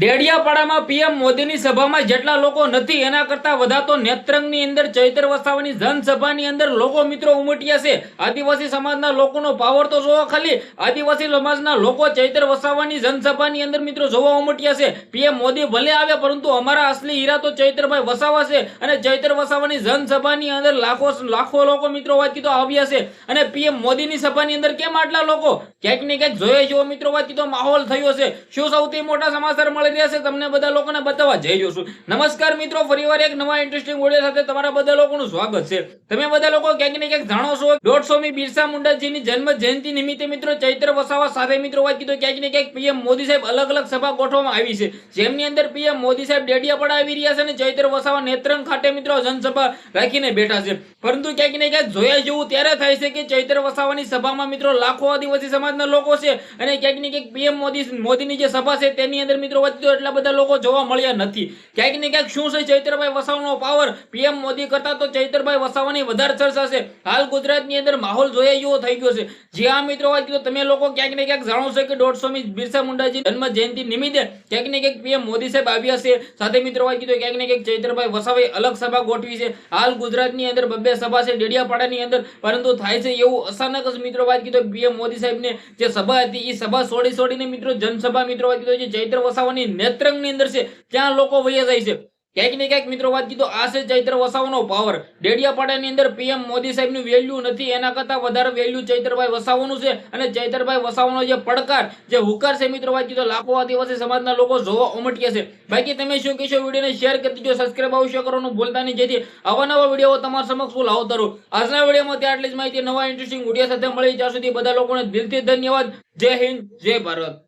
ડેડિયાપાડામાં PM મોદીની સભામાં જેટલા લોકો નથી, એના કરતા વધા તો નેત્રંગની અંદર ચૈતર વસાવાની જનસભાની અંદર લોકો મિત્રો ઉમટ્યા છે. આદિવાસી સમાજના લોકોનો પાવર તો જોવો ખાલી. આદિવાસી સમાજના લોકો ચૈતર વસાવાની જનસભાની અંદર મિત્રો જોવા ઉમટ્યા છે. પીએમ મોદી ભલે આવ્યા પરંતુ અમારા અસલી હીરા તો ચૈતરભાઈ વસાવા છે. અને ચૈતર વસાવાની જનસભાની અંદર લાખો લાખો લોકો મિત્રો વાત કીધો આવ્યા છે. અને પીએમ મોદીની સભાની અંદર કેમ આટલા લોકો? ક્યાંક ને ક્યાંક જોયે જેવો મિત્રો વાત કીધો માહોલ થયો છે. શું સૌથી મોટા સમાચાર મળી રહ્યા તમને બધા લોકોને બતાવવા જઈ રહ્યો નમસ્કાર મિત્રો, ફરીવાર એક નવા ઇન્ટરેસ્ટિંગ ઓડિયો સાથે તમારા બધા લોકોનું સ્વાગત છે. તમે બધા લોકો ક્યાંક ને ક્યાંક જાણો છો દોઢસોમી બિરસા મુંડાજીની જન્મ જયંતિ નિમિત્તે મિત્રો ચૈત્ર વસાવા સાથે મિત્રો વાત કીધું, ક્યાંક ને ક્યાંક પીએમ મોદી સાહેબ અલગ અલગ સભા ગોઠવવામાં આવી છે. જેમની અંદર પીએમ મોદી સાહેબ ડેડિયાપાડા આવી રહ્યા છે અને ચૈત્ર વસાવા નેત્રંગ ખાતે મિત્રો જનસભા રાખીને બેઠા છે. પરંતુ ક્યાંક ને ક્યાંક જોયા જેવું ત્યારે થાય છે કે ચૈત્ર વસાવાની સભામાં મિત્રો લાખો આદિવાસી સમાજના લોકો છે અને ક્યાંક ને ક્યાંક પીએમ મોદી, મોદીની જે સભા છે તેની અંદર મિત્રો વધતો એટલા બધા લોકો જોવા મળ્યા નથી. ક્યાંક ને ક્યાંક શું છે, ચૈત્રભાઈ વસાવાનો પાવર પીએમ મોદી કરતા તો ચૈત્રભાઈ વસાવાની વધારે ચર્ચા છે. હાલ ગુજરાતની અંદર માહોલ જોયા એવો થઈ ગયો છે. જે આ મિત્રો વાત કીધું તમે લોકો ક્યાંક ને ક્યાંક જાણો છો કે દોઢસોમી બિરસા મુંડાજી જન્મ જયંતિ નિમિત્તે ક્યાંક ને ક્યાંક પીએમ મોદી સાહેબ આવ્યા છે. સાથે મિત્રો વાત કીધું ક્યાંક ને ક્યાંક ચૈત્રભાઈ વસાવે અલગ સભા ગોઠવી છે. હાલ ગુજરાતની અંદર બબ્બે સભા છે, ડેડિયાપાડાની અંદર. પરંતુ થાય છે એવું અચાનક જ મિત્રો વાત કીધો પીએમ મોદી સાહેબને જે સભા હતી એ સભા છોડી છોડીને મિત્રો જનસભા મિત્રો વાત કીધું ચૈત્ર વસાવાની નેત્રંગની અંદર છે, ત્યાં લોકો વહી જાય છે. ક્યાંક ને ક્યાંક મિત્રો વાત કીધું, આ છે ચૈત્ર વસાવાનો પાવર. ડેડિયાપાડાની અંદર પીએમ મોદી સાહેબની વેલ્યુ નથી, એના કરતાં વધારે વેલ્યુ ચૈત્રભાઈ વસાવાનું છે. અને ચૈત્રભાઈ વસાવાનો જે પડકાર, જે હુકાર છે, મિત્રો વાત કીધું, લાખો આદિવાસી સમાજના લોકો જોવા ઉમટ્યા છે. બાકી તમે શું કહેશો, વિડીયોને શેર કરી દીજો સબસ્ક્રાઈબ અવશ્ય કરવાનું ભૂલતા નહીં. જેથી આવા નવા વીડિયો તમારા સમક્ષ હું લાવતો રહું આજના વિડીયોમાં ત્યાં આટલી જ માહિતી. નવા ઇન્ટરેસ્ટિંગ વીડિયો સાથે મળી જ્યાં સુધી બધા લોકોને દિલથી ધન્યવાદ. જય હિન્દ, જય ભારત.